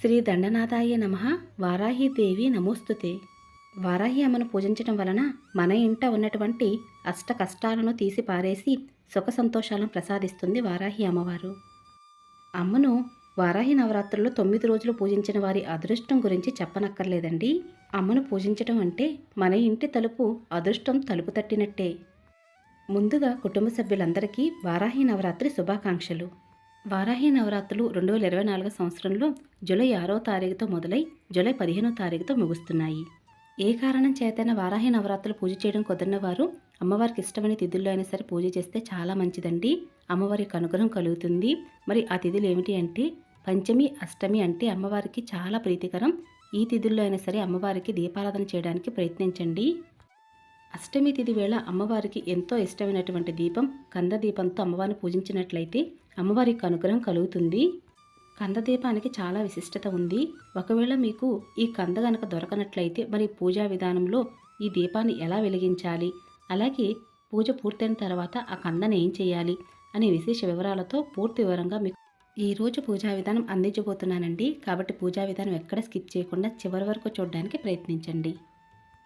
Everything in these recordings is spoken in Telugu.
శ్రీ దండనాథాయ నమ. వారాహిదేవి నమోస్తుతే. వారాహి అమ్మను పూజించడం వలన మన ఇంట ఉన్నటువంటి అష్ట కష్టాలను తీసి పారేసి సుఖ సంతోషాలను ప్రసాదిస్తుంది వారాహి అమ్మవారు. అమ్మను వారాహి నవరాత్రుల్లో తొమ్మిది రోజులు పూజించిన వారి అదృష్టం గురించి చెప్పనక్కర్లేదండి. అమ్మను పూజించడం అంటే మన ఇంటి తలుపు అదృష్టం తలుపు తట్టినట్టే. ముందుగా కుటుంబ సభ్యులందరికీ వారాహి నవరాత్రి శుభాకాంక్షలు. వారాహి నవరాత్రులు రెండు వేల ఇరవై నాలుగు సంవత్సరంలో జూలై ఆరో తారీఖుతో మొదలై జూలై పదిహేనో తారీఖుతో ముగుస్తున్నాయి. ఏ కారణం చేతైనా వారాహి నవరాత్రులు పూజ చేయడం కుదరిన వారు అమ్మవారికి ఇష్టమైన తిథుల్లో అయినా సరే పూజ చేస్తే చాలా మంచిదండి. అమ్మవారికి అనుగ్రహం కలుగుతుంది. మరి ఆ తిథులు ఏమిటి అంటే పంచమి అష్టమి అంటే అమ్మవారికి చాలా ప్రీతికరం. ఈ తిథుల్లో అయినా సరే అమ్మవారికి దీపారాధన చేయడానికి ప్రయత్నించండి. అష్టమి తిథి వేళ అమ్మవారికి ఎంతో ఇష్టమైనటువంటి దీపం కంద దీపంతో అమ్మవారిని పూజించినట్లయితే అమ్మవారికి అనుగ్రహం కలుగుతుంది. కంద దీపానికి చాలా విశిష్టత ఉంది. ఒకవేళ మీకు ఈ కంద గనక దొరకనట్లయితే మరి పూజా విధానంలో ఈ దీపాన్ని ఎలా వెలిగించాలి? అలాగే పూజ పూర్తయిన తర్వాత ఆ కందను ఏం చేయాలి? అనే విశేష వివరాలతో పూర్తి వివరంగా మీకు ఈ రోజు పూజా విధానం అందించబోతున్నానండి. కాబట్టి పూజా విధానం ఎక్కడ స్కిప్ చేయకుండా చివరి వరకు చూడడానికి ప్రయత్నించండి.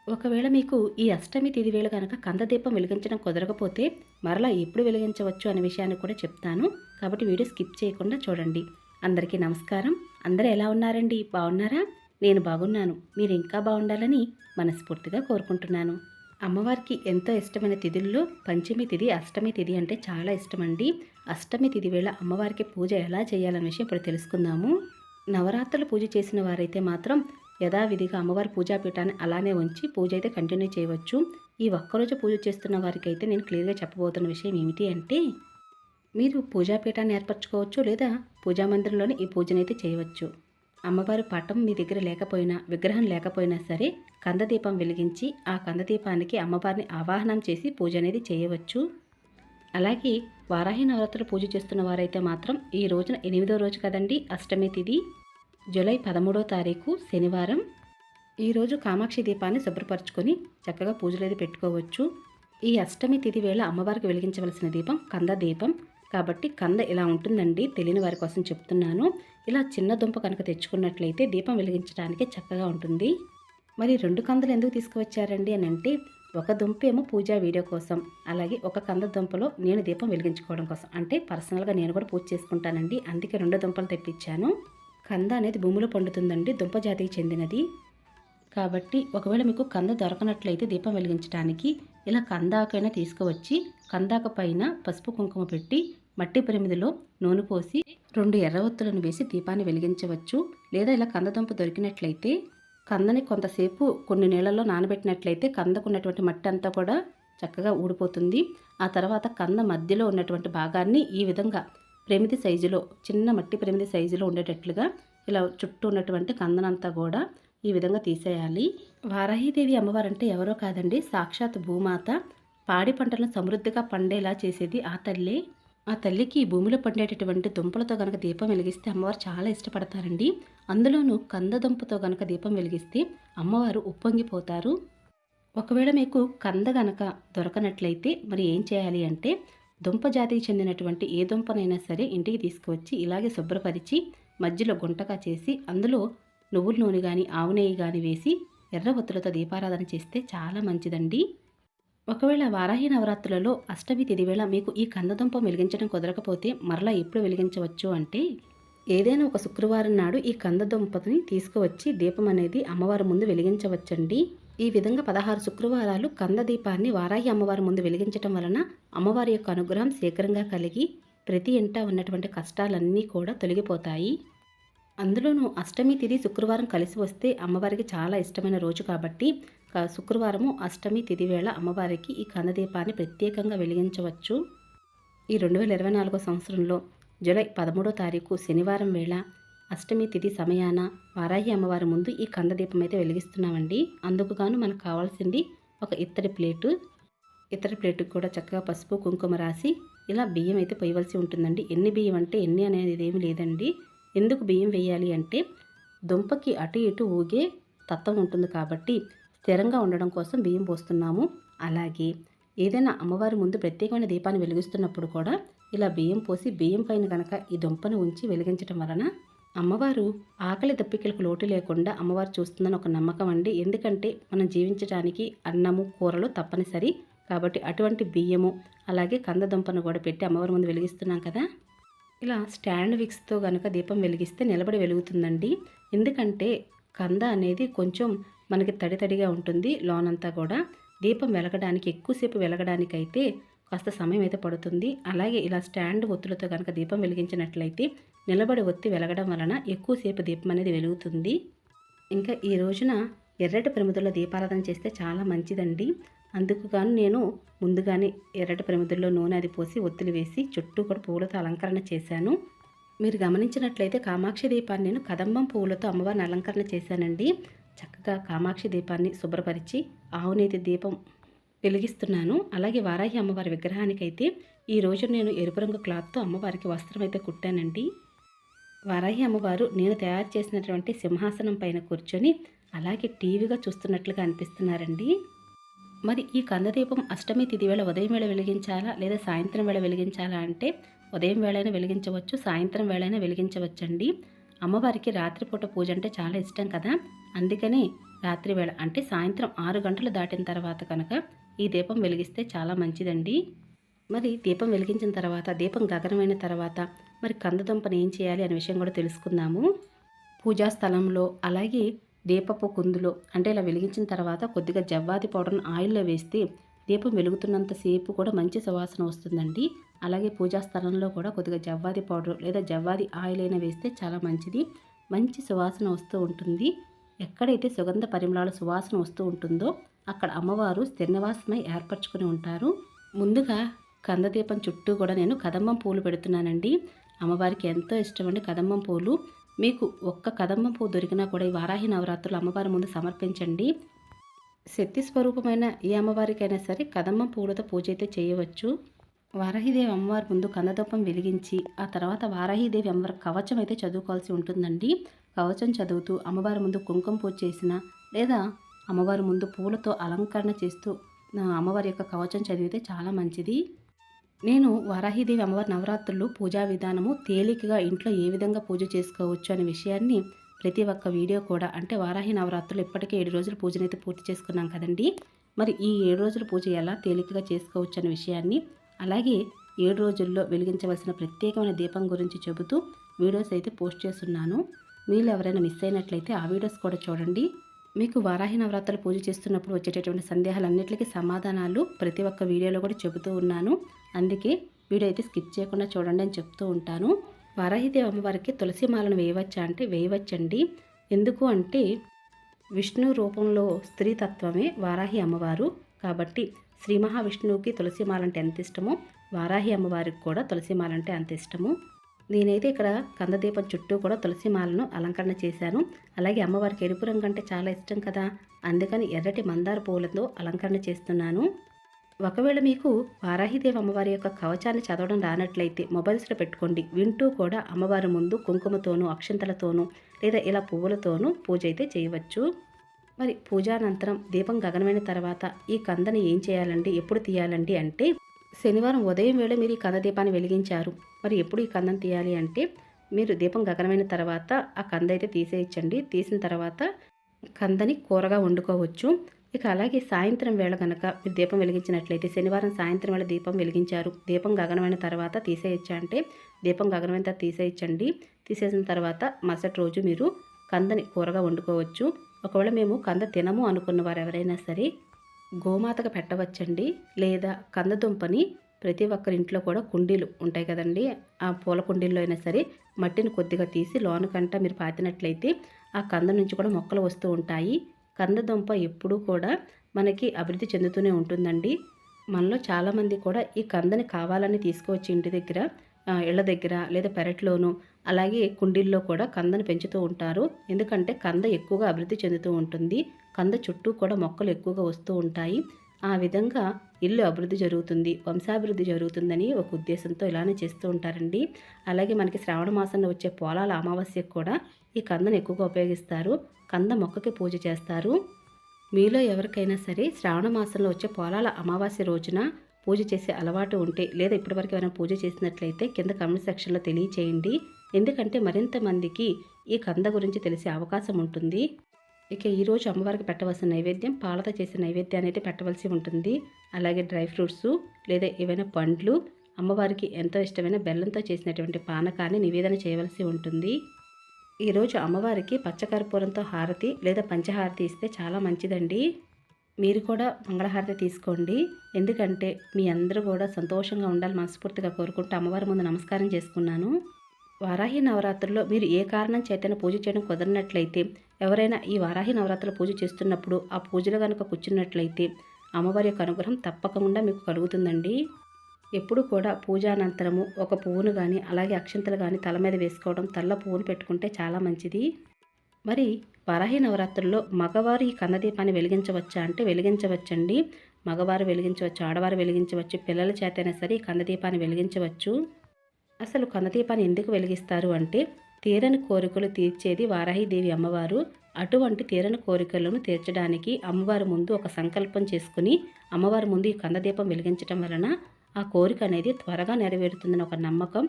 ఒకవేళ మీకు ఈ అష్టమి తిది వేళ కనుక కందదీపం వెలిగించడం కుదరకపోతే మరలా ఎప్పుడు వెలిగించవచ్చు అనే విషయాన్ని కూడా చెప్తాను. కాబట్టి వీడియో స్కిప్ చేయకుండా చూడండి. అందరికీ నమస్కారం. అందరూ ఎలా ఉన్నారండి? బాగున్నారా? నేను బాగున్నాను. మీరు ఇంకా బాగుండాలని మనస్ఫూర్తిగా కోరుకుంటున్నాను. అమ్మవారికి ఎంతో ఇష్టమైన తిథుల్లో పంచమి తిథి అష్టమి తిథి అంటే చాలా ఇష్టమండి. అష్టమి తిథి వేళ అమ్మవారికి పూజ ఎలా చేయాలనే విషయం ఇప్పుడు తెలుసుకుందాము. నవరాత్రులు పూజ చేసిన వారైతే మాత్రం యథావిధిగా అమ్మవారి పూజాపీఠాన్ని అలానే ఉంచి పూజ అయితే కంటిన్యూ చేయవచ్చు. ఈ ఒక్కరోజు పూజ చేస్తున్న వారికి అయితే నేను క్లియర్గా చెప్పబోతున్న విషయం ఏమిటి అంటే మీరు పూజాపీఠాన్ని ఏర్పరచుకోవచ్చు లేదా పూజా మందిరంలోనే ఈ పూజనైతే చేయవచ్చు. అమ్మవారి పటం మీ దగ్గర లేకపోయినా విగ్రహం లేకపోయినా సరే కందదీపం వెలిగించి ఆ కందదీపానికి అమ్మవారిని ఆవాహనం చేసి పూజ అనేది చేయవచ్చు. అలాగే వారాహి నవరాత్రులు పూజ చేస్తున్న వారైతే మాత్రం ఈ రోజున ఎనిమిదో రోజు కదండి అష్టమి తిథి జూలై పదమూడో తారీఖు శనివారం. ఈరోజు కామాక్షి దీపాన్ని శుభ్రపరచుకొని చక్కగా పూజలు అయితే పెట్టుకోవచ్చు. ఈ అష్టమి తిథి వేళ అమ్మవారికి వెలిగించవలసిన దీపం కంద దీపం. కాబట్టి కంద ఇలా ఉంటుందండి తెలియని వారి కోసం చెప్తున్నాను. ఇలా చిన్న దుంప కనుక తెచ్చుకున్నట్లయితే దీపం వెలిగించడానికి చక్కగా ఉంటుంది. మరి రెండు కందలు ఎందుకు తీసుకువచ్చారండి అని అంటే ఒక దుంపేమో పూజా వీడియో కోసం అలాగే ఒక కంద దుంపలో నేను దీపం వెలిగించుకోవడం కోసం. అంటే పర్సనల్గా నేను కూడా పూజ చేసుకుంటానండి అందుకే రెండు దుంపలు తెప్పించాను. కంద అనేది భూమిలో పండుతుందండి దుంప జాతికి చెందినది. కాబట్టి ఒకవేళ మీకు కంద దొరకనట్లయితే దీపం వెలిగించడానికి ఇలా కందాకైనా తీసుకువచ్చి కందాక పైన పసుపు కుంకుమ పెట్టి మట్టి పరిమిదిలో నూనె పోసి రెండు ఎర్రవత్తులను వేసి దీపాన్ని వెలిగించవచ్చు. లేదా ఇలా కందదుంప దొరికినట్లయితే కందని కొంతసేపు కొన్ని నీళ్ళలో నానబెట్టినట్లయితే కందకున్నటువంటి మట్టి అంతా కూడా చక్కగా ఊడిపోతుంది. ఆ తర్వాత కంద మధ్యలో ఉన్నటువంటి భాగాన్ని ఈ విధంగా ప్రమిది సైజులో చిన్న మట్టి ప్రమిది సైజులో ఉండేటట్లుగా ఇలా చుట్టూ ఉన్నటువంటి కందనంతా కూడా ఈ విధంగా తీసేయాలి. వారాహిదేవి అమ్మవారు అంటే ఎవరో కాదండి సాక్షాత్ భూమాత. పాడి పంటలను సమృద్ధిగా పండేలా చేసేది ఆ తల్లి. ఆ తల్లికి భూమిలో పండేటటువంటి దుంపలతో గనక దీపం వెలిగిస్తే అమ్మవారు చాలా ఇష్టపడతారండి. అందులోనూ కంద దుంపతో గనక దీపం వెలిగిస్తే అమ్మవారు ఉప్పొంగిపోతారు. ఒకవేళ మీకు కంద గనక దొరకనట్లయితే మరి ఏం చేయాలి అంటే దుంప జాతికి చెందినటువంటి ఏ దుంపనైనా సరే ఇంటికి తీసుకువచ్చి ఇలాగే శుభ్రపరిచి మధ్యలో గుంటగా చేసి అందులో నువ్వుల నూనె కానీ ఆవు నెయ్యి కానీ వేసి ఎర్ర ఒత్తులతో దీపారాధన చేస్తే చాలా మంచిదండి. ఒకవేళ వారాహి నవరాత్రులలో అష్టమి తిది వేళ మీకు ఈ కందదుంప వెలిగించడం కుదరకపోతే మరలా ఎప్పుడు వెలిగించవచ్చు అంటే ఏదైనా ఒక శుక్రవారం నాడు ఈ కందదుంపని తీసుకువచ్చి దీపం అనేది అమ్మవారి ముందు వెలిగించవచ్చండి. ఈ విధంగా పదహారు శుక్రవారాలు కందదీపాన్ని వారాహి అమ్మవారి ముందు వెలిగించటం వలన అమ్మవారి యొక్క అనుగ్రహం శీఘ్రంగా కలిగి ప్రతి ఇంట ఉన్నటువంటి కష్టాలన్నీ కూడా తొలగిపోతాయి. అందులోనూ అష్టమి తిథి శుక్రవారం కలిసి వస్తే అమ్మవారికి చాలా ఇష్టమైన రోజు కాబట్టి క- శుక్రవారము అష్టమి తిథి వేళ అమ్మవారికి ఈ కందదీపాన్ని ప్రత్యేకంగా వెలిగించవచ్చు. ఈ రెండు వేల ఇరవై నాలుగో సంవత్సరంలో జూలై పదమూడో తారీఖు శనివారం వేళ అష్టమి తిథి సమయాన వారాహి అమ్మవారి ముందు ఈ కందదీపం అయితే వెలిగిస్తున్నామండి. అందుకు గాను మనకు కావాల్సింది ఒక ఇత్తడి ప్లేటు. ఇత్తడి ప్లేటుకు కూడా చక్కగా పసుపు కుంకుమ రాసి ఇలా బియ్యం అయితే పోయవలసి ఉంటుందండి. ఎన్ని బియ్యం అంటే ఎన్ని అనేది ఏమి లేదండి. ఎందుకు బియ్యం వేయాలి అంటే దుంపకి అటు ఇటు ఊగే తత్వం ఉంటుంది కాబట్టి స్థిరంగా ఉండడం కోసం బియ్యం పోస్తున్నాము. అలాగే ఏదైనా అమ్మవారి ముందు ప్రత్యేకమైన దీపాన్ని వెలిగిస్తున్నప్పుడు కూడా ఇలా బియ్యం పోసి బియ్యం పైన కనుక ఈ దుంపను ఉంచి వెలిగించడం వలన అమ్మవారు ఆకలి దప్పికలకు లోటు లేకుండా అమ్మవారు చూస్తుందని ఒక నమ్మకం అండి. ఎందుకంటే మనం జీవించడానికి అన్నము కూరలు తప్పనిసరి. కాబట్టి అటువంటి బియ్యము అలాగే కందదుంపను కూడా పెట్టి అమ్మవారి ముందు వెలిగిస్తున్నాం కదా. ఇలా స్టాండ్ విక్స్తో కనుక దీపం వెలిగిస్తే నిలబడి వెలుగుతుందండి. ఎందుకంటే కంద అనేది కొంచెం మనకి తడి తడిగా ఉంటుంది లోనంతా కూడా. దీపం వెలగడానికి ఎక్కువసేపు వెలగడానికైతే కాస్త సమయం అయితే పడుతుంది. అలాగే ఇలా స్టాండ్ ఒత్తులతో కనుక దీపం వెలిగించినట్లయితే నిలబడి ఒత్తి వెలగడం వలన ఎక్కువసేపు దీపం అనేది వెలుగుతుంది. ఇంకా ఈ రోజున ఎర్రటి ప్రమిదల్లో దీపారాధన చేస్తే చాలా మంచిదండి. అందుకు గాను నేను ముందుగానే ఎర్రటి ప్రమిదల్లో నూనె అది పోసి ఒత్తులు వేసి చుట్టూ కూడా పువ్వులతో అలంకరణ చేశాను. మీరు గమనించినట్లయితే కామాక్షి దీపాన్ని నేను కదంబం పువ్వులతో అమ్మవారిని అలంకరణ చేశానండి. చక్కగా కామాక్షి దీపాన్ని శుభ్రపరిచి ఆవునేతి దీపం వెలిగిస్తున్నాను. అలాగే వారాహి అమ్మవారి విగ్రహానికైతే ఈరోజు నేను ఎరుపు రంగు క్లాత్తో అమ్మవారికి వస్త్రం అయితే కుట్టానండి. వారాహి అమ్మవారు నేను తయారు చేసినటువంటి సింహాసనం పైన కూర్చొని అలాగే టీవీగా చూస్తున్నట్లుగా అనిపిస్తున్నారండి. మరి ఈ కందదీపం అష్టమి తిథి వేళ ఉదయం వేళ వెలిగించాలా? లేదా సాయంత్రం వేళ వెలిగించాలా అంటే ఉదయం వేళైనా వెలిగించవచ్చు సాయంత్రం వేళైనా వెలిగించవచ్చండి. అమ్మవారికి రాత్రిపూట పూజ అంటే చాలా ఇష్టం కదా. అందుకని రాత్రి వేళ అంటే సాయంత్రం ఆరు గంటలు దాటిన తర్వాత కనుక ఈ దీపం వెలిగిస్తే చాలా మంచిదండి. మరి దీపం వెలిగించిన తర్వాత దీపం గగనమైన తర్వాత మరి కందదుంపను ఏం చేయాలి అనే విషయం కూడా తెలుసుకుందాము. పూజా స్థలంలో అలాగే దీపపు కుందులో అంటే ఇలా వెలిగించిన తర్వాత కొద్దిగా జవ్వాది పౌడర్ను ఆయిల్లో వేస్తే దీపం వెలుగుతున్నంతసేపు కూడా మంచి సువాసన వస్తుందండి. అలాగే పూజా స్థలంలో కూడా కొద్దిగా జవ్వాది పౌడర్ లేదా జవ్వాది ఆయిల్ అయినా వేస్తే చాలా మంచిది. మంచి సువాసన వస్తూ ఉంటుంది. ఎక్కడైతే సుగంధ పరిమళాల సువాసన వస్తూ ఉంటుందో అక్కడ అమ్మవారు స్థిరనివాసమై ఏర్పరచుకుని ఉంటారు. ముందుగా కందదీపం చుట్టూ కూడా నేను కదంబం పూలు పెడుతున్నానండి. అమ్మవారికి ఎంతో ఇష్టమండి కదంబం పూలు. మీకు ఒక్క కదంబం పువ్వు దొరికినా కూడా ఈ వారాహి నవరాత్రులు అమ్మవారి ముందు సమర్పించండి. శక్తి స్వరూపమైన ఏ అమ్మవారికైనా సరే కదంబం పువ్వులతో పూజ అయితే చేయవచ్చు. వారాహిదేవి అమ్మవారి ముందు కందదూపం వెలిగించి ఆ తర్వాత వారాహిదేవి అమ్మవారి కవచం అయితే చదువుకోవాల్సి ఉంటుందండి. కవచం చదువుతూ అమ్మవారి ముందు కుంకుమ పూజ చేసిన లేదా అమ్మవారి ముందు పూలతో అలంకరణ చేస్తూ అమ్మవారి యొక్క కవచం చదివితే చాలా మంచిది. నేను వారాహిదేవి అమ్మవారి నవరాత్రులు పూజా విధానము తేలికగా ఇంట్లో ఏ విధంగా పూజ చేసుకోవచ్చు అనే విషయాన్ని ప్రతి ఒక్క వీడియో కూడా అంటే వారాహి నవరాత్రులు ఇప్పటికే ఏడు రోజుల పూజనైతే పూర్తి చేసుకున్నాం కదండి. మరి ఈ ఏడు రోజుల పూజ ఎలా తేలికగా చేసుకోవచ్చు అనే విషయాన్ని అలాగే ఏడు రోజుల్లో వెలిగించవలసిన ప్రత్యేకమైన దీపం గురించి చెబుతూ వీడియోస్ అయితే పోస్ట్ చేస్తున్నాను. మీరు ఎవరైనా మిస్ అయినట్లయితే ఆ వీడియోస్ కూడా చూడండి. మీకు వారాహి నవరాత్రులు పూజ చేస్తున్నప్పుడు వచ్చేటటువంటి సందేహాలన్నింటికి సమాధానాలు ప్రతి ఒక్క వీడియోలో కూడా చెబుతూ ఉన్నాను. అందుకే వీడియో అయితే స్కిప్ చేయకుండా చూడండి అని చెప్తూ ఉంటాను. వారాహిదేవి అమ్మవారికి తులసి మాలను వేయవచ్చా అంటే వేయవచ్చండి. ఎందుకు అంటే విష్ణు రూపంలో స్త్రీ తత్వమే వారాహి అమ్మవారు. కాబట్టి శ్రీ మహావిష్ణువుకి తులసి మాల అంటే ఎంత ఇష్టమో వారాహి అమ్మవారికి కూడా తులసి మాలంటే అంత ఇష్టము. నేనైతే ఇక్కడ కందదీపం చుట్టూ కూడా తులసి మాలను అలంకరణ చేశాను. అలాగే అమ్మవారికి ఎరుపు రంగు అంటే చాలా ఇష్టం కదా. అందుకని ఎర్రటి మందార పూలతో అలంకరణ చేస్తున్నాను. ఒకవేళ మీకు వారాహిదేవి అమ్మవారి యొక్క కవచాన్ని చదవడం రానట్లయితే మొబైల్స్లో పెట్టుకోండి. వింటూ కూడా అమ్మవారి ముందు కుంకుమతోనూ అక్షంతలతోనూ లేదా ఇలా పువ్వులతోనూ పూజ అయితే చేయవచ్చు. మరి పూజానంతరం దీపం గగనమైన తర్వాత ఈ కందని ఏం చేయాలండి? ఎప్పుడు తీయాలండి? అంటే శనివారం ఉదయం వేళ మీరు ఈ కంద దీపాన్ని వెలిగించారు. మరి ఎప్పుడు ఈ కందం తీయాలి అంటే మీరు దీపం గగనమైన తర్వాత ఆ కంద అయితే తీసేయచ్చండి. తీసిన తర్వాత కందని కూరగా వండుకోవచ్చు. ఇక అలాగే సాయంత్రం వేళ కనుక మీరు దీపం వెలిగించినట్లయితే శనివారం సాయంత్రం వేళ దీపం వెలిగించారు. దీపం గగనమైన తర్వాత తీసేయచ్చా అంటే దీపం గగనమైన తర్వాత తీసేయచ్చండి. తీసేసిన తర్వాత మరుసటి రోజు మీరు కందని కూరగా వండుకోవచ్చు. ఒకవేళ మేము కంద తినము అనుకున్న వారు ఎవరైనా సరే గోమాతకు పెట్టవచ్చండి. లేదా కందదుంపని ప్రతి ఒక్కరి ఇంట్లో కూడా కుండీలు ఉంటాయి కదండి. ఆ పూల కుండీల్లో అయినా సరే మట్టిని కొద్దిగా తీసి లోనకంట మీరు పాతినట్లయితే ఆ కంద నుంచి కూడా మొక్కలు వస్తూ ఉంటాయి. కందదుంప ఎప్పుడూ కూడా మనకి అభివృద్ధి చెందుతూనే ఉంటుందండి. మనలో చాలామంది కూడా ఈ కందని కావాలని తీసుకువచ్చి ఇంటి దగ్గర ఇళ్ళ దగ్గర లేదా పెరట్లోనూ అలాగే కుండీల్లో కూడా కందను పెంచుతూ ఉంటారు. ఎందుకంటే కంద ఎక్కువగా అభివృద్ధి చెందుతూ ఉంటుంది. కంద చుట్టూ కూడా మొక్కలు ఎక్కువగా వస్తూ ఉంటాయి. ఆ విధంగా ఇల్లు అభివృద్ధి జరుగుతుంది వంశాభివృద్ధి జరుగుతుందని ఒక ఉద్దేశంతో ఇలానే చేస్తూ ఉంటారండి. అలాగే మనకి శ్రావణ మాసంలో వచ్చే పోలాల అమావాస్యకు కూడా ఈ కందను ఎక్కువగా ఉపయోగిస్తారు. కంద మొక్కకి పూజ చేస్తారు. మీలో ఎవరికైనా సరే శ్రావణ మాసంలో వచ్చే పోలాల అమావాస్య రోజున పూజ చేసే అలవాటు ఉంటే లేదా ఇప్పటివరకు ఏమైనా పూజ చేసినట్లయితే కింద కమెంట్ సెక్షన్లో తెలియచేయండి. ఎందుకంటే మరింత మందికి ఈ కంద గురించి తెలిసే అవకాశం ఉంటుంది. ఇక ఈరోజు అమ్మవారికి పెట్టవలసిన నైవేద్యం పాలతో చేసే నైవేద్యాన్ని అయితే పెట్టవలసి ఉంటుంది. అలాగే డ్రై ఫ్రూట్స్ లేదా ఏవైనా పండ్లు అమ్మవారికి ఎంతో ఇష్టమైన బెల్లంతో చేసినటువంటి పానకాన్ని నివేదన చేయవలసి ఉంటుంది. ఈరోజు అమ్మవారికి పచ్చకర్పూరంతో హారతి లేదా పంచహారతి ఇస్తే చాలా మంచిదండి. మీరు కూడా మంగళహారతి తీసుకోండి. ఎందుకంటే మీ అందరూ కూడా సంతోషంగా ఉండాలి మనస్ఫూర్తిగా కోరుకుంటూ అమ్మవారి ముందు నమస్కారం చేసుకున్నాను. వారాహి నవరాత్రుల్లో మీరు ఏ కారణం చేతన పూజ చేయడం కుదరినట్లయితే ఎవరైనా ఈ వారాహి నవరాత్రుల పూజ చేస్తున్నప్పుడు ఆ పూజలో కనుక కూర్చున్నట్లయితే అమ్మవారి యొక్క అనుగ్రహం తప్పకుండా మీకు కలుగుతుందండి. ఎప్పుడు కూడా పూజానంతరము ఒక పువ్వును కానీ అలాగే అక్షంతలు కానీ తల మీద వేసుకోవడం తల్ల పువ్వును పెట్టుకుంటే చాలా మంచిది. మరి వారాహి నవరాత్రుల్లో మగవారు ఈ కన్నదీపాన్ని వెలిగించవచ్చా అంటే వెలిగించవచ్చండి. మగవారు వెలిగించవచ్చు ఆడవారు వెలిగించవచ్చు పిల్లల చేతైనా సరే ఈ కన్నదీపాన్ని వెలిగించవచ్చు. అసలు కన్నదీపాన్ని ఎందుకు వెలిగిస్తారు అంటే తీరని కోరికలు తీర్చేది వారాహిదేవి అమ్మవారు. అటువంటి తీరని కోరికలను తీర్చడానికి అమ్మవారి ముందు ఒక సంకల్పం చేసుకుని అమ్మవారి ముందు ఈ కందదీపం వెలిగించడం వలన ఆ కోరిక అనేది త్వరగా నెరవేరుతుందని ఒక నమ్మకం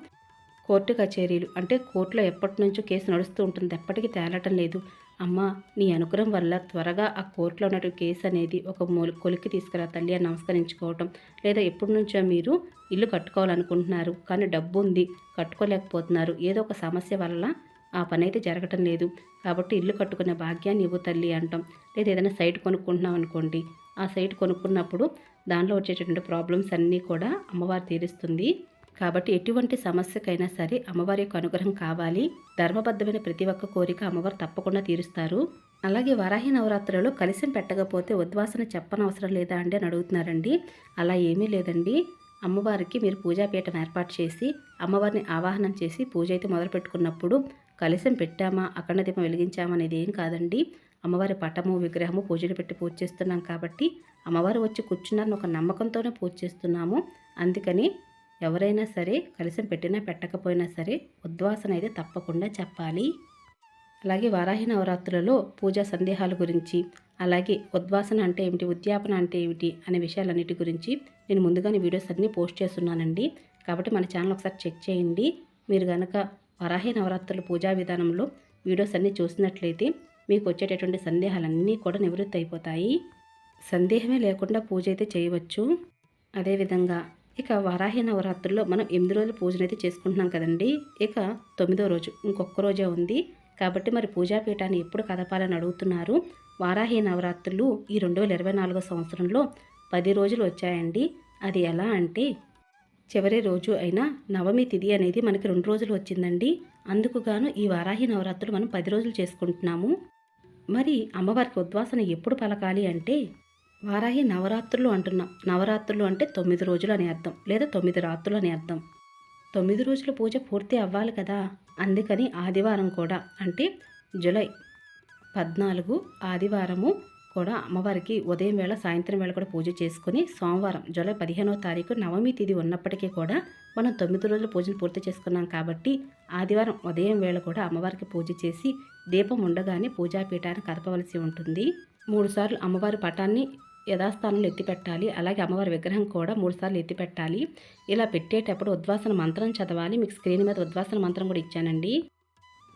కోర్టు కచేరీలు అంటే కోర్టులో ఎప్పటి నుంచో కేసు నడుస్తూ ఉంటుంది. ఎప్పటికీ తేలటం లేదు. అమ్మ నీ అనుగ్రహం వల్ల త్వరగా ఆ కోర్టులో ఉన్నటువంటి కేసు అనేది ఒక మొలి కొలిక్కి తీసుకురా తల్లి అని నమస్కరించుకోవటం. లేదా ఎప్పటి నుంచో మీరు ఇల్లు కట్టుకోవాలనుకుంటున్నారు కానీ డబ్బు ఉంది కట్టుకోలేకపోతున్నారు. ఏదో ఒక సమస్య వల్ల ఆ పని అయితే జరగటం లేదు. కాబట్టి ఇల్లు కట్టుకునే భాగ్యాన్ని ఇవ్వు తల్లి అంటాం. లేదా ఏదైనా సైట్ కొనుక్కుంటున్నాం అనుకోండి. ఆ సైట్ కొనుక్కున్నప్పుడు దానిలో వచ్చేటటువంటి ప్రాబ్లమ్స్ అన్నీ కూడా అమ్మవారు తీరుస్తుంది. కాబట్టి ఎటువంటి సమస్యకైనా సరే అమ్మవారి యొక్క అనుగ్రహం కావాలి. ధర్మబద్ధమైన ప్రతి ఒక్క కోరిక అమ్మవారు తప్పకుండా తీరుస్తారు. అలాగే వరాహి నవరాత్రులలో కలిసి పెట్టకపోతే ఉద్వాసన చెప్పనవసరం లేదా అండి అని అడుగుతున్నారండి. అలా ఏమీ లేదండి. అమ్మవారికి మీరు పూజాపీఠం ఏర్పాటు చేసి అమ్మవారిని ఆవాహనం చేసి పూజ అయితే మొదలు పెట్టుకున్నప్పుడు కలిసం పెట్టామా అఖండ దీపం వెలిగించామా అనేది ఏం కాదండి. అమ్మవారి పటము విగ్రహము పూజలు పెట్టి పూజ చేస్తున్నాం కాబట్టి అమ్మవారు వచ్చి కూర్చున్నారని ఒక నమ్మకంతోనే పూజ చేస్తున్నాము. అందుకని ఎవరైనా సరే కలిసి పెట్టినా పెట్టకపోయినా సరే ఉద్వాసన అయితే తప్పకుండా చెప్పాలి. అలాగే వారాహి నవరాత్రులలో పూజా సందేహాల గురించి అలాగే ఉద్వాసన అంటే ఏమిటి ఉద్యాపన అంటే ఏమిటి అనే విషయాలన్నిటి గురించి నేను ముందుగానే వీడియోస్ అన్నీ పోస్ట్ చేస్తున్నానండి. కాబట్టి మన ఛానల్ ఒకసారి చెక్ చేయండి. మీరు కనుక వరాహి నవరాత్రుల పూజా విధానంలో వీడియోస్ అన్నీ చూసినట్లయితే మీకు వచ్చేటటువంటి సందేహాలన్నీ కూడా నివృత్తి అయిపోతాయి సందేహమే లేకుండా పూజ అయితే చేయవచ్చు. అదేవిధంగా ఇక వారాహి నవరాత్రుల్లో మనం ఎనిమిది రోజులు పూజనైతే చేసుకుంటున్నాం కదండి. ఇక తొమ్మిదో రోజు ఇంకొక రోజే ఉంది. కాబట్టి మరి పూజాపీఠాన్ని ఎప్పుడు కదపాలని అడుగుతున్నారు? వారాహి నవరాత్రులు ఈ రెండు వేల ఇరవై నాలుగో సంవత్సరంలో పది రోజులు వచ్చాయండి. అది ఎలా అంటే చివరి రోజు అయిన నవమి తిథి అనేది మనకి రెండు రోజులు వచ్చిందండి. అందుకు గాను ఈ వారాహి నవరాత్రులు మనం పది రోజులు చేసుకుంటున్నాము. మరి అమ్మవారికి ఉద్వాసన ఎప్పుడు పలకాలి అంటే వారాహి నవరాత్రులు అంటున్నాం. నవరాత్రులు అంటే తొమ్మిది రోజులు అని అర్థం. లేదా తొమ్మిది రాత్రులు అని అర్థం. తొమ్మిది రోజుల పూజ పూర్తి అవ్వాలి కదా? అందుకని ఆదివారం కూడా అంటే జూలై పద్నాలుగు ఆదివారము కూడా అమ్మవారికి ఉదయం వేళ సాయంత్రం వేళ కూడా పూజ చేసుకుని సోమవారం జూలై పదిహేనవ తారీఖు నవమి తిథి ఉన్నప్పటికీ కూడా మనం తొమ్మిది రోజుల పూజను పూర్తి చేసుకున్నాం కాబట్టి ఆదివారం ఉదయం వేళ కూడా అమ్మవారికి పూజ చేసి దీపం ఉండగానే పూజాపీఠాన్ని కదపవలసి ఉంటుంది. మూడుసార్లు అమ్మవారి పటాన్ని యథాస్థానంలో ఎత్తిపెట్టాలి. అలాగే అమ్మవారి విగ్రహం కూడా మూడుసార్లు ఎత్తిపెట్టాలి. ఇలా పెట్టేటప్పుడు ఉద్వాసన మంత్రం చదవాలి. మీకు స్క్రీన్ మీద ఉద్వాసన మంత్రం కూడా ఇచ్చానండి.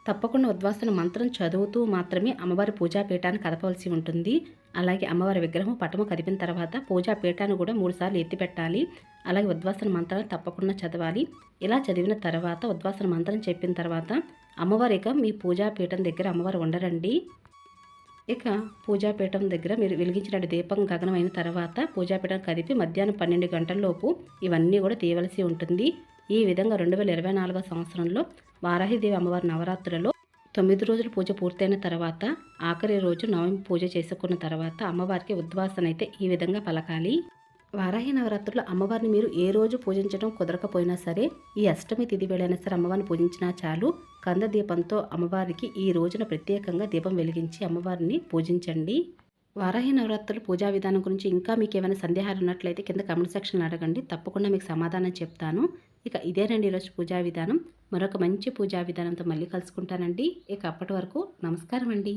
తప్పకుండా ఉద్వాసన మంత్రం చదువుతూ మాత్రమే అమ్మవారి పూజాపీఠాన్ని కదపవలసి ఉంటుంది. అలాగే అమ్మవారి విగ్రహం పటము కదిపిన తర్వాత పూజాపీఠాన్ని కూడా మూడుసార్లు ఎత్తిపెట్టాలి. అలాగే ఉద్వాసన మంత్రాన్ని తప్పకుండా చదవాలి. ఇలా చదివిన తర్వాత ఉద్వాసన మంత్రం చెప్పిన తర్వాత అమ్మవారి ఇక మీ పూజాపీఠం దగ్గర అమ్మవారు ఉండరండి. ఇక పూజాపీఠం దగ్గర మీరు వెలిగించిన దీపం గగనమైన తర్వాత పూజాపీఠం కదిపి మధ్యాహ్నం పన్నెండు గంటలలోపు ఇవన్నీ కూడా తీయవలసి ఉంటుంది. ఈ విధంగా రెండు వేల ఇరవై నాలుగో సంవత్సరంలో వారాహిదేవి అమ్మవారి నవరాత్రులలో తొమ్మిది రోజులు పూజ పూర్తయిన తర్వాత ఆఖరి రోజు నవమి పూజ చేసుకున్న తర్వాత అమ్మవారికి ఉద్వాసన అయితే ఈ విధంగా పలకాలి. వారాహి నవరాత్రుల్లో అమ్మవారిని మీరు ఏ రోజు పూజించడం కుదరకపోయినా సరే ఈ అష్టమి తిథి వేళైనా సరే అమ్మవారిని పూజించినా చాలు. కంద దీపంతో అమ్మవారికి ఈ రోజున ప్రత్యేకంగా దీపం వెలిగించి అమ్మవారిని పూజించండి. వారాహి నవరాత్రుల పూజా విధానం గురించి ఇంకా మీకు ఏమైనా సందేహాలు ఉన్నట్లయితే కింద కమెంట్ సెక్షన్లో అడగండి. తప్పకుండా మీకు సమాధానం చెప్తాను. ఇక ఇదేనండి ఈరోజు పూజా విధానం. మరొక మంచి పూజా విధానంతో మళ్ళీ కలుసుకుంటానండి. ఇక అప్పటి వరకు నమస్కారం అండి